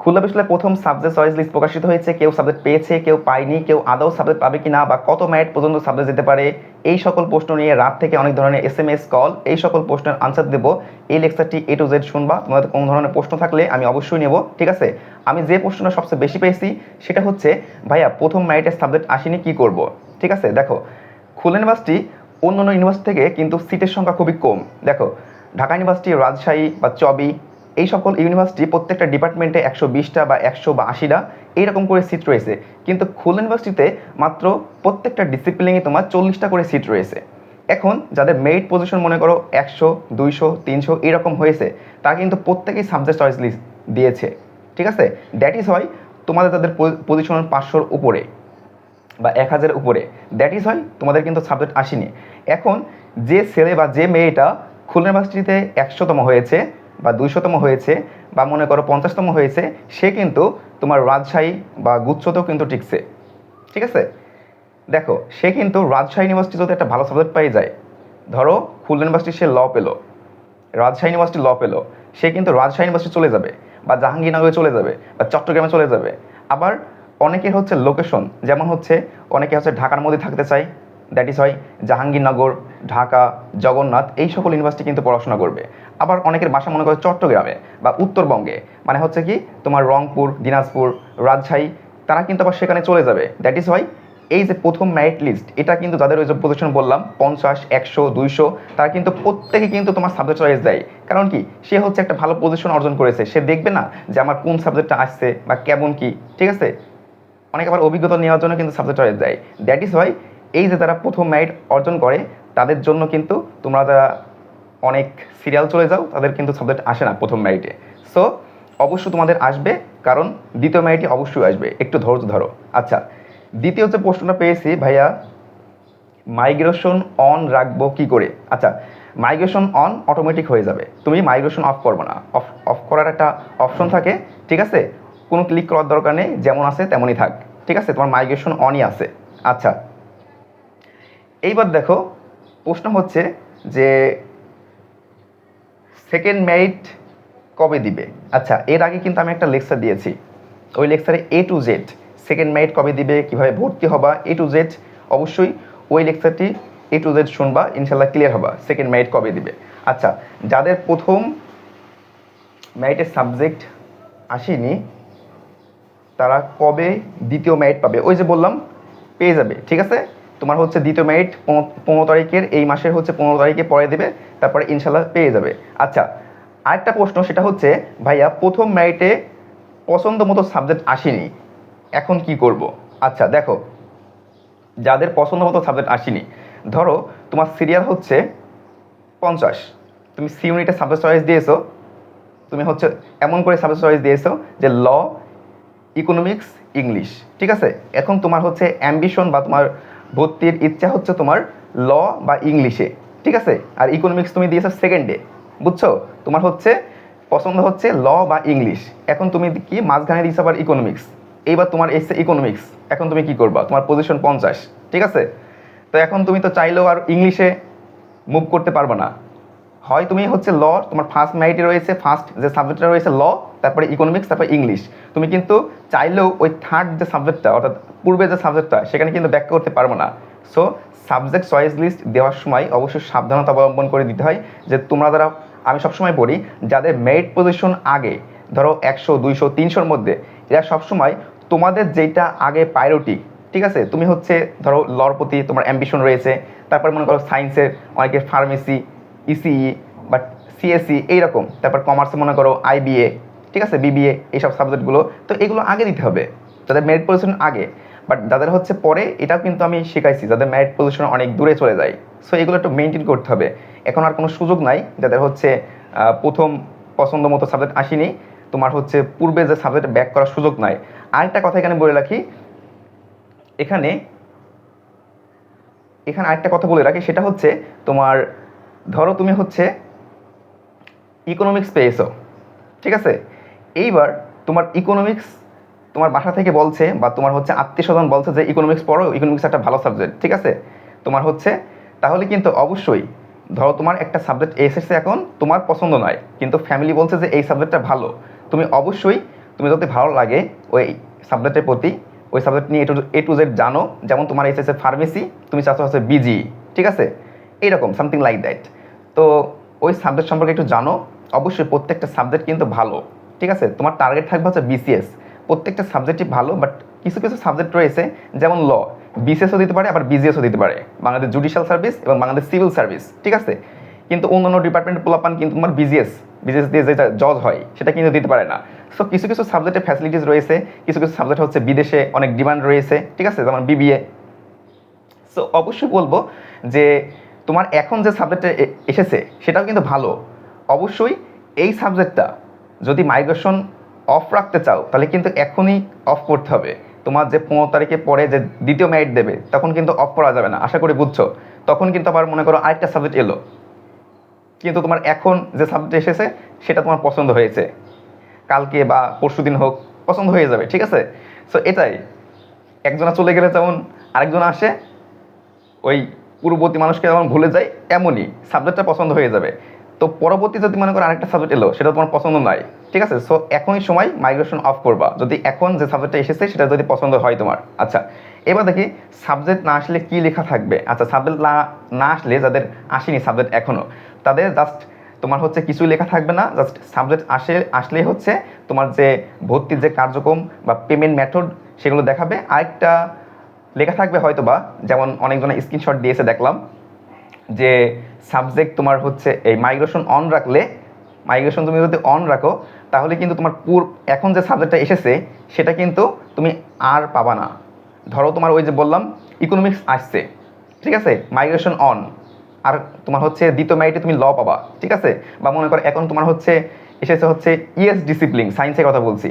খুলনা বিশ্ববিদ্যালয়ে প্রথম subject choice list প্রকাশিত হয়েছে। কেউ সাবজেক্ট পেয়েছে, কেউ পায়নি, কেউ আদৌ সাবজেক্ট পাবে কিনা বা কত ম্যারিট পর্যন্ত সাবজেক্ট যেতে পারে, এই সকল প্রশ্ন নিয়ে রাত থেকে অনেক ধরনের এস এম এস কল এই সকল প্রশ্নের আনসার দেবো। এই লেকচারটি এ টু জেড শুনবা, তোমাদের কোনো ধরনের প্রশ্ন থাকলে আমি অবশ্যই নেব, ঠিক আছে? আমি যে প্রশ্নটা সবচেয়ে বেশি পেয়েছি, সেটা হচ্ছে, ভাইয়া, প্রথম ম্যারিটের সাবজেক্ট আসেনি, কি করব? ঠিক আছে? দেখো, খুলনা ইউনিভার্সিটি অন্য অন্য ইউনিভার্সিটি থেকে কিন্তু সিটের সংখ্যা খুবই কম। দেখো, ঢাকা ইউনিভার্সিটি রাজশাহী বা চবি এই সকল ইউনিভার্সিটি প্রত্যেকটা ডিপার্টমেন্টে একশো বিশটা বা একশো বা আশিটা এইরকম করে সিট রয়েছে। কিন্তু খুলনা ইউনিভার্সিটিতে মাত্র প্রত্যেকটা ডিসিপ্লিনে তোমার চল্লিশটা করে সিট রয়েছে। এখন যাদের মেরিট পজিশন মনে করো একশো, দুইশো, তিনশো এরকম হয়েছে, তারা কিন্তু প্রত্যেকেই সাবজেক্ট চয়েস লিস্ট দিয়েছে। ঠিক আছে? দ্যাট ইজ হয় তোমাদের তাদের পজিশন পাঁচশোর উপরে বা এক হাজারের উপরে। দ্যাট ইজ হয় তোমাদের কিন্তু সাবজেক্ট আসেনি। এখন যে ছেলে বা যে মেয়েটা খুলনা ইউনিভার্সিটিতে একশোতম হয়েছে বা দুইশতম হয়েছে বা মনে করো পঞ্চাশতম হয়েছে, সে কিন্তু তোমার রাজশাহী বা গুচ্ছতেও কিন্তু টিকছে। ঠিক আছে? দেখো, সে কিন্তু রাজশাহী ইউনিভার্সিটি যদি একটা ভালো সাবজেক্ট পেয়ে যায়, ধরো খুলনা ইউনিভার্সিটি সে ল পেল, রাজশাহী ইউনিভার্সিটি ল পেল, সে কিন্তু রাজশাহী ইউনিভার্সিটি চলে যাবে বা জাহাঙ্গীরনগরে চলে যাবে বা চট্টগ্রামে চলে যাবে। আবার অনেকের হচ্ছে লোকেশন যেমন হচ্ছে অনেকে হচ্ছে ঢাকার মধ্যে থাকতে চায় দ্যাট ইজ হয় জাহাঙ্গীরনগর ঢাকা জগন্নাথ এই সকল ইউনিভার্সিটি কিন্তু পড়াশোনা করবে। আবার অনেকের বাসা মনে করে চট্টগ্রামে বা উত্তরবঙ্গে। মানে হচ্ছে কি, তোমার রংপুর, দিনাজপুর, রাজশাহী, তারা কিন্তু আবার সেখানে চলে যাবে। দ্যাট ইজ হয় এই যে প্রথম মেরিট লিস্ট এটা কিন্তু যাদের ওই যে পজিশন বললাম, পঞ্চাশ, একশো, দুইশো, তারা কিন্তু প্রত্যেকে কিন্তু তোমার সাবজেক্ট চয়েস দেয়। কারণ কি, সে হচ্ছে একটা ভালো পজিশন অর্জন করেছে। সে দেখবে না যে আমার কোন সাবজেক্টটা আসছে বা কেমন কি, ঠিক আছে? অনেক আবার অভিজ্ঞতা নেওয়ার জন্য কিন্তু সাবজেক্ট চয়েস দেয়। দ্যাট ইজ হয় এই যে তারা প্রথম মেরিট অর্জন করে, তাদের জন্য কিন্তু তোমরা যারা অনেক সিরিয়াল চলে যাও, তাদের কিন্তু সাবজেক্ট আসে না প্রথম মেরিটে সো অবশ্যই তোমাদের আসবে, কারণ দ্বিতীয় মেরিটে অবশ্যই আসবে। একটু ধৈর্য ধরো। আচ্ছা দ্বিতীয় যে প্রশ্নটা পেয়েছি, ভাইয়া মাইগ্রেশন অন রাখব কি করে? আচ্ছা মাইগ্রেশন অন অটোমেটিক হয়ে যাবে। তুমি মাইগ্রেশন অফ করব না। অফ অফ করার একটা অপশন থাকে, ঠিক আছে? কোনো ক্লিক করার দরকার নেই, যেমন আছে তেমনই থাক। ঠিক আছে? তোমার মাইগ্রেশন অনই আছে। আচ্ছা এইবার দেখো, প্রশ্ন হচ্ছে যে সেকেন্ড মেরিট কবে দিবে? আচ্ছা এর আগে কিন্তু আমি একটা লেকচার দিয়েছি। ওই লেকচারে A to Z second merit কবে দিবে, কীভাবে ভর্তি হবা এ টু জেড অবশ্যই ওই লেকচারটি এ টু জেড শুনবা ইনশাল্লাহ ক্লিয়ার হবা সেকেন্ড মেরিট কবে দিবে। আচ্ছা যাদের প্রথম মেরিটের সাবজেক্ট আসেনি, তারা কবে দ্বিতীয় মেরিট পাবে? ওই যে বললাম, পেয়ে যাবে, ঠিক আছে? তোমার হচ্ছে দ্বিতীয় মেরিট পনেরো তারিখের এই মাসের হচ্ছে পনেরো তারিখে পরে দেবে, তারপরে ইনশাল্লাহ পেয়ে যাবে। আচ্ছা আরেকটা প্রশ্ন, সেটা হচ্ছে, ভাইয়া প্রথম মেরিটে পছন্দ মতো সাবজেক্ট আসেনি, এখন কি করব? আচ্ছা দেখো, যাদের পছন্দ মতো সাবজেক্ট আসেনি, ধরো তোমার সিরিয়াল হচ্ছে পঞ্চাশ, তুমি সি ইউনিটে সাবজেক্ট চয়েস দিয়েছ, তুমি হচ্ছে এমন করে সাবজেক্ট চয়েস দিয়েছ যে ল ইকোনমিক্স ইংলিশ ঠিক আছে? এখন তোমার হচ্ছে অ্যাম্বিশন বা তোমার ভর্তির ইচ্ছা হচ্ছে তোমার ল বা ইংলিশে, ঠিক আছে? আর ইকোনমিক্স তুমি দিয়েছ সেকেন্ডে বুঝছ? তোমার হচ্ছে, পছন্দ হচ্ছে ল বা ইংলিশ। এখন তুমি কি মাঝখানে দিয়েছ আবার ইকোনমিক্স এইবার তোমার এসছে ইকোনমিক্স এখন তুমি কি করবা? তোমার পজিশন পঞ্চাশ, ঠিক আছে? তো এখন তুমি তো চাইলেও আর ইংলিশে মুভ করতে পারবে না। হয় তুমি হচ্ছে ল তোমার ফার্স্ট মেরিটে রয়েছে ফার্স্ট যে সাবজেক্টটা রয়েছে ল তারপরে ইকোনমিক্স তারপরে ইংলিশ তুমি কিন্তু চাইলেও ওই থার্ড যে সাবজেক্টটা অর্থাৎ পূর্বে যে সাবজেক্টটা সেখানে কিন্তু ব্যাখ্যা করতে পারব না। সো সাবজেক্ট চয়েস লিস্ট দেওয়ার সময় অবশ্যই সাবধানতা অবলম্বন করে দিতে হয় যে তোমরা যারা, আমি সবসময় বলি যাদের মেরিট পজিশন আগে, ধরো একশো, দুইশো, তিনশোর মধ্যে, এরা সবসময় তোমাদের যেটা আগে প্রায়োরিটি ঠিক আছে? তুমি হচ্ছে ধরো লর প্রতি তোমার অ্যাম্বিশন রয়েছে, তারপর মনে করো সায়েন্সের অনেকে ফার্মেসি ইসিই বা সিএসসি এইরকম। তারপর কমার্সে মনে করো আইবিএ ঠিক আছে? বিবিএ এইসব সাবজেক্টগুলো তো এগুলো আগে দিতে হবে। যাদের মেরিট পজিশন আগে। বাট যাদের হচ্ছে পরে, এটাও কিন্তু আমি শেখাইছি, যাদের মেরিট পজিশন অনেক দূরে চলে যায়। সো এগুলো একটু মেনটেন করতে হবে। এখন আর কোনো সুযোগ নাই, যাদের হচ্ছে প্রথম পছন্দ মতো সাবজেক্ট আসেনি, তোমার হচ্ছে পূর্বে যে সাবজেক্ট ব্যাক করার সুযোগ নাই। আরেকটা কথা এখানে বলে রাখি, এখানে এখানে আরেকটা কথা বলে রাখি, সেটা হচ্ছে তোমার ধরো তুমি হচ্ছে ইকোনমিক্স পেয়েছ, ঠিক আছে? এইবার তোমার ইকোনমিক্স তোমার বাসা থেকে বলছে বা তোমার হচ্ছে আত্মীয় স্বজন বলছে যে ইকোনমিক্স পড়ো ইকোনমিক্স একটা ভালো সাবজেক্ট ঠিক আছে? তোমার হচ্ছে, তাহলে কিন্তু অবশ্যই ধরো তোমার একটা সাবজেক্ট এসেছে এখন, তোমার পছন্দ নয়, কিন্তু ফ্যামিলি বলছে যে এই সাবজেক্টটা ভালো। তুমি অবশ্যই, তুমি যদি ভালো লাগে ওই সাবজেক্টের প্রতি, ওই সাবজেক্ট নিয়ে এ টু জেড জানো, যেমন তোমার এসেছে ফার্মেসি তুমি চাচ্ছ হচ্ছে বিজি ঠিক আছে? এইরকম সামথিং লাইক দ্যাট তো ওই সাবজেক্ট সম্পর্কে একটু জানো। অবশ্যই প্রত্যেকটা সাবজেক্ট কিন্তু ভালো, ঠিক আছে? তোমার টার্গেট থাকবে হচ্ছে বিসিএস প্রত্যেকটা সাবজেক্টই ভালো বাট কিছু কিছু সাবজেক্ট রয়েছে, যেমন ল বিসিএসও দিতে পারে, আবার বিজিএসও দিতে পারে। বাংলাদেশ জুডিশিয়াল সার্ভিস এবং বাংলাদেশ সিভিল সার্ভিস ঠিক আছে? কিন্তু অন্যান্য ডিপার্টমেন্ট পোলাপান কিন্তু তোমার বিজিএস বিজিএস দিয়ে যেটা জজ হয়, সেটা কিন্তু দিতে পারে না। সো কিছু কিছু সাবজেক্টে ফ্যাসিলিটিস রয়েছে, কিছু কিছু সাবজেক্ট হচ্ছে বিদেশে অনেক ডিমান্ড রয়েছে, ঠিক আছে? যেমন বিবিএ সো অবশ্যই বলব যে তোমার এখন যে সাবজেক্টে এসেছে, সেটাও কিন্তু ভালো। অবশ্যই এই সাবজেক্টটা যদি মাইগ্রেশন অফ রাখতে চাও, তাহলে কিন্তু এখনই অফ করতে হবে। তোমার যে পনেরো তারিখে পরে যে দ্বিতীয় মেরিট দেবে, তখন কিন্তু অফ করা যাবে না। আশা করি বুঝছ? তখন কিন্তু আবার মনে করো আরেকটা সাবজেক্ট এলো। কিন্তু তোমার এখন যে সাবজেক্ট এসেছে, সেটা তোমার পছন্দ হয়েছে। কালকে বা পরশু দিন হোক, পছন্দ হয়ে যাবে, ঠিক আছে? সো এটাই। একজনা চলে গেলে যেমন আরেকজন আসে, ওই পূর্ববর্তী মানুষকে যেমন ভুলে যায়, এমনই সাবজেক্টটা পছন্দ হয়ে যাবে। তো পরবর্তী যদি মনে করো আরেকটা সাবজেক্ট এলো, সেটা তোমার পছন্দ নয়, ঠিক আছে? সো এখনই সময় মাইগ্রেশন অফ করবা। যদি এখন যে সাবজেক্টটা এসেছে, সেটা যদি পছন্দ হয় তোমার। আচ্ছা এবার দেখি সাবজেক্ট না আসলে কি লেখা থাকবে? আচ্ছা সাবজেক্ট না না আসলে যাদের আসেনি সাবজেক্ট এখনও তাদের জাস্ট তোমার হচ্ছে কিছুই লেখা থাকবে না জাস্ট সাবজেক্ট আসে, আসলেই হচ্ছে তোমার যে ভর্তির যে কার্যক্রম বা পেমেন্ট মেথড সেগুলো দেখাবে। আরেকটা লেখা থাকবে হয়তো বা যেমন অনেকজনে স্ক্রিনশট দিয়েছে দেখলাম, যে সাবজেক্ট তোমার হচ্ছে এই মাইগ্রেশন অন রাখলে মাইগ্রেশন তুমি যদি অন রাখো, তাহলে কিন্তু তোমার পুর, এখন যে সাবজেক্টটা এসেছে, সেটা কিন্তু তুমি আর পাবা না। ধরো তোমার ওই যে বললাম ইকোনমিক্স আসছে, ঠিক আছে? মাইগ্রেশন অন আর তোমার হচ্ছে দ্বিতীয় মেরিটে তুমি ল পাবা, ঠিক আছে? বা মনে করো এখন তোমার হচ্ছে এসেছে হচ্ছে ইএস ডিসিপ্লিন সায়েন্সের কথা বলছি।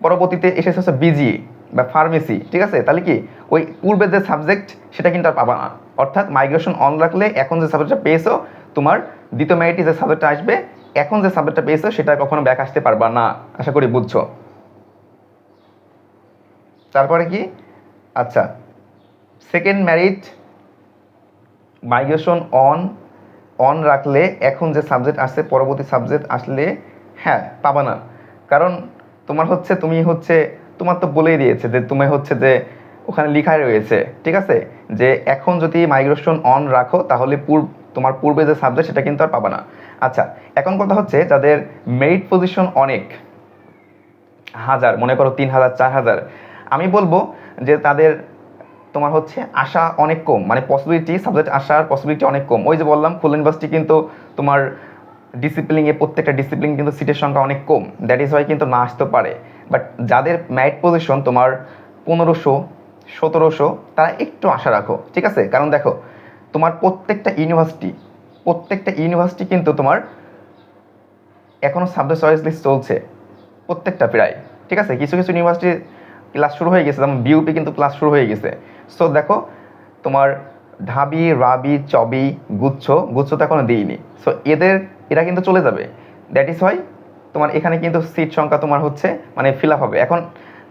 পরবর্তীতে এসেছে হচ্ছে বিজি বা ফার্মেসি ঠিক আছে? তাহলে কি? ওই পূর্বের যে সাবজেক্ট সেটা কিন্তু আর পাবা না। অর্থাৎ মাইগ্রেশন অন রাখলে এখন যে সাবজেক্টটা পেয়েছ, তোমার দ্বিতীয় মেরিটে যে সাবজেক্টটা আসবে, এখন যে সাবজেক্টটা পেয়েছ, সেটা কখনো ব্যাক আসতে পারবা না, আশা করি বুঝছ। তারপরে কি? আচ্ছা second merit migration on on রাখলে এখন যে সাবজেক্ট আসছে, পরবর্তী সাবজেক্ট আসলে হ্যাঁ পাবা না। কারণ তোমার হচ্ছে, তুমি হচ্ছে তোমার তো বলেই দিয়েছে যে তুমি হচ্ছে যে ওখানে লিখাই রয়েছে, ঠিক আছে? যে এখন যদি মাইগ্রেশন অন রাখো, তাহলে পূর্ব, তোমার পূর্বে যে সাবজেক্ট সেটা কিন্তু আর পাবা না। আচ্ছা এখন কথা হচ্ছে যাদের মেরিট পজিশন অনেক, হাজার, মনে করো তিন হাজার, চার হাজার, আমি বলব যে তাদের তোমার হচ্ছে আশা অনেক কম মানে পসিবিলিটি সাবজেক্ট আসার পসিবিলিটি অনেক কম। ওই যে বললাম খুলনা ইউনিভার্সিটি কিন্তু তোমার ডিসিপ্লিনে প্রত্যেকটা ডিসিপ্লিন কিন্তু সিটের সংখ্যা অনেক কম। দ্যাট ইজ ওয়াই কিন্তু না আসতে পারে। বাট যাদের ম্যারিট পজিশন তোমার পনেরোশো, সতেরোশো, তারা একটু আশা রাখো, ঠিক আছে? কারণ দেখো, তোমার প্রত্যেকটা ইউনিভার্সিটি প্রত্যেকটা ইউনিভার্সিটি কিন্তু তোমার এখনও সাবজেক্ট চয়েস লিস্ট চলছে, প্রত্যেকটা প্রায়, ঠিক আছে? কিছু কিছু ইউনিভার্সিটি ক্লাস শুরু হয়ে গেছে, যেমন বিউপি কিন্তু ক্লাস শুরু হয়ে গেছে। সো দেখো, তোমার ঢাবি, রাবি, চবি, গুচ্ছ গুচ্ছ তো এখনও দিইনি সো এদের, এরা কিন্তু চলে যাবে। দ্যাট ইজ হয় তোমার এখানে কিন্তু সিট সংখ্যা তোমার হচ্ছে মানে ফিল হবে। এখন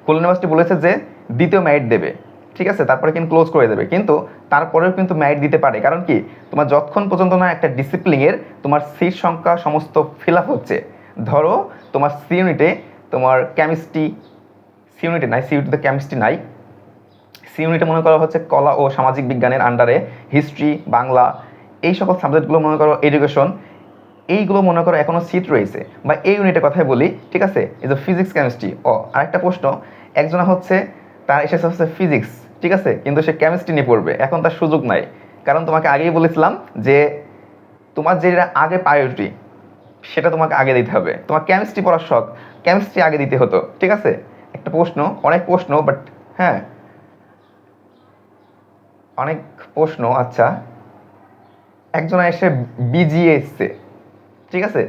খুলনা ইউনিভার্সিটি বলেছে যে দ্বিতীয় ম্যারিট দেবে, ঠিক আছে? তারপরে কিন্তু ক্লোজ করে দেবে। কিন্তু তারপরেও কিন্তু ম্যারিট দিতে পারে। কারণ কি? তোমার যতক্ষণ পর্যন্ত না একটা ডিসিপ্লিনের তোমার সিট সংখ্যা সমস্ত ফিল হচ্ছে, ধরো তোমার সি ইউনিটে তোমার কেমিস্ট্রি সি ইউনিটে নাই সি ইউনিটে কেমিস্ট্রি নাই। সি ইউনিটে মনে করা হচ্ছে কলা ও সামাজিক বিজ্ঞানের আন্ডারে হিস্ট্রি বাংলা, এই সকল সাবজেক্টগুলো মনে করো এডুকেশন এইগুলো মনে করো এখনও সিট রয়েছে। বা এই ইউনিটের কথাই বলি, ঠিক আছে? এই যে ফিজিক্স কেমিস্ট্রি ও, আরেকটা প্রশ্ন। একজনা হচ্ছে, তার এসেছে হচ্ছে ফিজিক্স ঠিক আছে? কিন্তু সে কেমিস্ট্রি নিয়ে পড়বে। এখন তার সুযোগ নাই। কারণ তোমাকে আগেই বলেছিলাম যে, তোমার যেটা আগে প্রায়োরিটি সেটা তোমাকে আগে দিতে হবে। তোমার কেমিস্ট্রি পড়ার শখ। কেমিস্ট্রি আগে দিতে হতো, ঠিক আছে? একটা প্রশ্ন, অনেক প্রশ্ন বাট হ্যাঁ। অনেক প্রশ্ন আচ্ছা। একজন এসে বিজিএ এসছে। ঠিক আছে?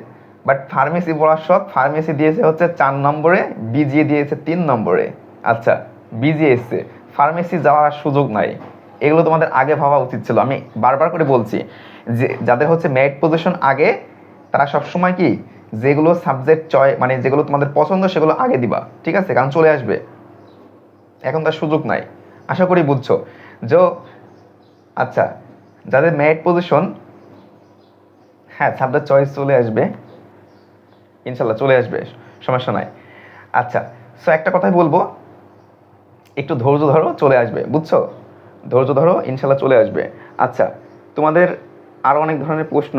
বাট ফার্মেসি পড়ার শখ ফার্মেসি দিয়েছে হচ্ছে চার নম্বরে বিজিএ দিয়েছে তিন নম্বরে। আচ্ছা বিজিএ এসছে। ফার্মেসি যাওয়ার আর সুযোগ নাই। এগুলো তোমাদের আগে ভাবা উচিত ছিল। আমি বারবার করে বলছি যে, যাদের হচ্ছে মেরিট পজিশন আগে, তারা সবসময় কি? যেগুলো সাবজেক্ট চয় মানে যেগুলো তোমাদের পছন্দ, সেগুলো আগে দিবা। ঠিক আছে? কারণ চলে আসবে। এখন তার সুযোগ নাই। আশা করি বুঝছ। যে আচ্ছা যাদের মেরিট পজিশন হ্যাঁ সাবজেক্ট চয়েস চলে আসবে। ইনশাল্লাহ চলে আসবে, সমস্যা নাই। আচ্ছা সো একটা কথাই বলব, একটু ধৈর্য ধরো, চলে আসবে, বুঝছ? ধৈর্য ধরো, ইনশাল্লাহ চলে আসবে। আচ্ছা তোমাদের আরও অনেক ধরনের প্রশ্ন।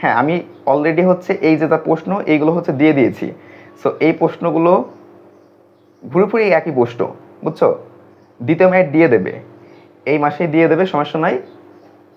হ্যাঁ আমি অলরেডি হচ্ছে এই যে যা প্রশ্ন, এইগুলো হচ্ছে দিয়ে দিয়েছি। সো এই প্রশ্নগুলো পুরোপুরি একই প্রশ্ন, বুঝছ? দ্বিতীয় ম্যাট দিয়ে দেবে। এই মাসেই দিয়ে দেবে, সমস্যা নাই।